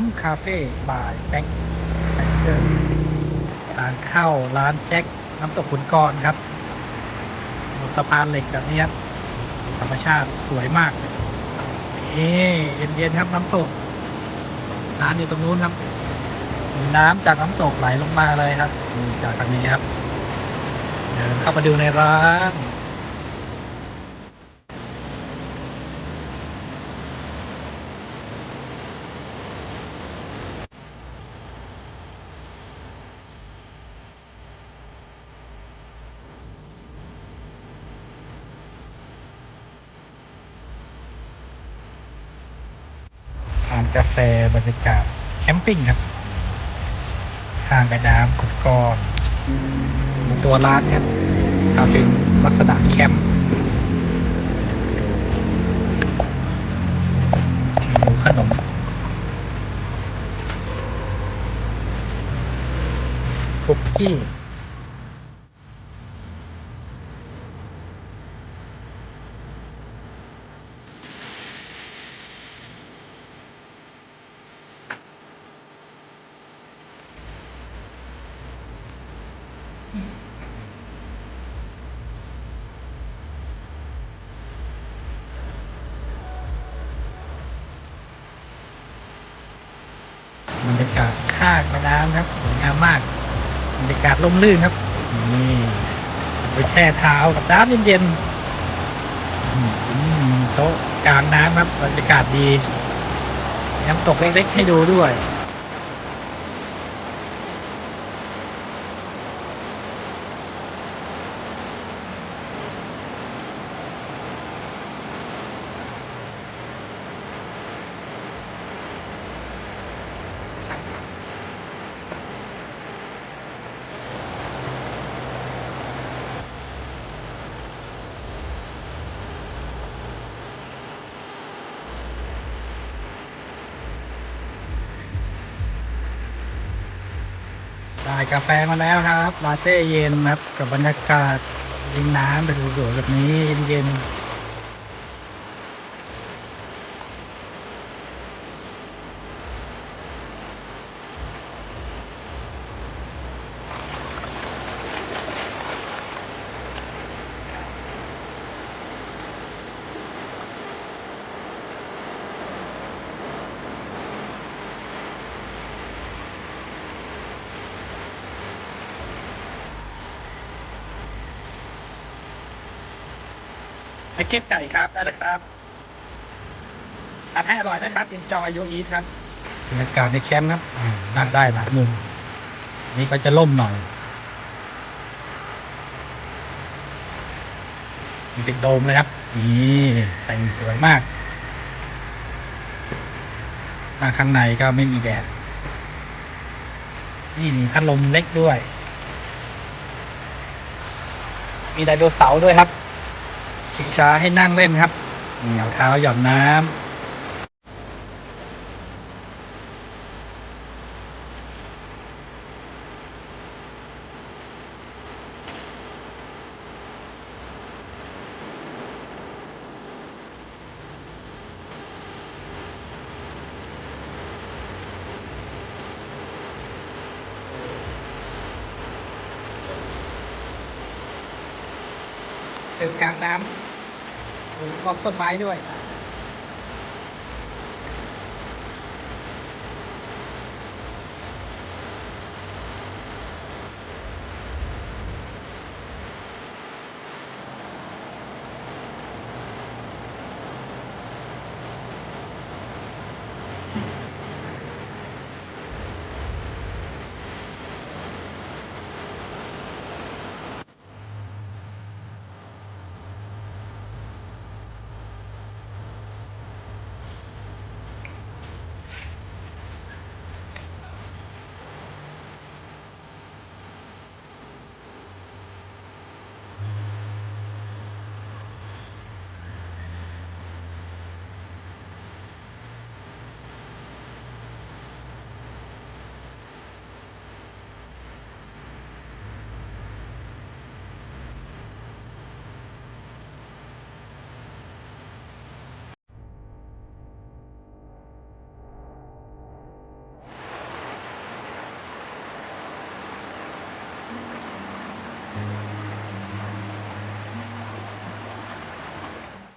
มป์คาเฟ่บายแจ็คแจ็คเกอร์ทางเข้าร้านแจ็คน้ำตกขุนกรครับบนสะพานเหล็กแบบนี้ครับธรรมชาติสวยมากนี่เย็นๆครับน้ำตกร้านอยู่ตรงนู้นครับ น้ำจากน้ำตกไหลลงมาเลยครับจากทางนี้ครับ เดินเข้ามาดูในร้าน ทานกาแฟบรรยากาศแคมปิ้งครับทางกระน้ำขุดกรตัวร้านครับทำเป็นลักษณะแคมป์ขนมคุกกี้ บรรยากาศข้างแม่น้ำครับสวยงามมากบรรยากาศร่มรื่นครับนี่ไปแช่เท้ากับน้ำเย็นๆโต๊ะกลางน้ำครับบรรยากาศดีมีน้ำตกเล็กๆให้ดูด้วย ได้กาแฟมาแล้วครับลาเต้เย็นครับกับบรรยากาศริมน้ำเป็นสวยๆแบบนี้เย็นๆ ไอเก็บไก่ครับได้เลยครับทานให้อร่อยนะครับ enjoy your eat ครับบรรยากาศในแคมป์ครับอ่านั่งได้หลายมุมนี่ก็จะล่มหน่อยมีเติดโดมเลยครับ นี่แต่งสวยมากมาข้างในก็ไม่มีแดด นี่มีพัดลมเล็กด้วย มีไดโนเสาร์ด้วยครับ ชิงช้าให้นั่งเล่นครับเหนียวเท้าหย่อนน้ำ เสือกลางน้ำปลูกต้นไม้ด้วย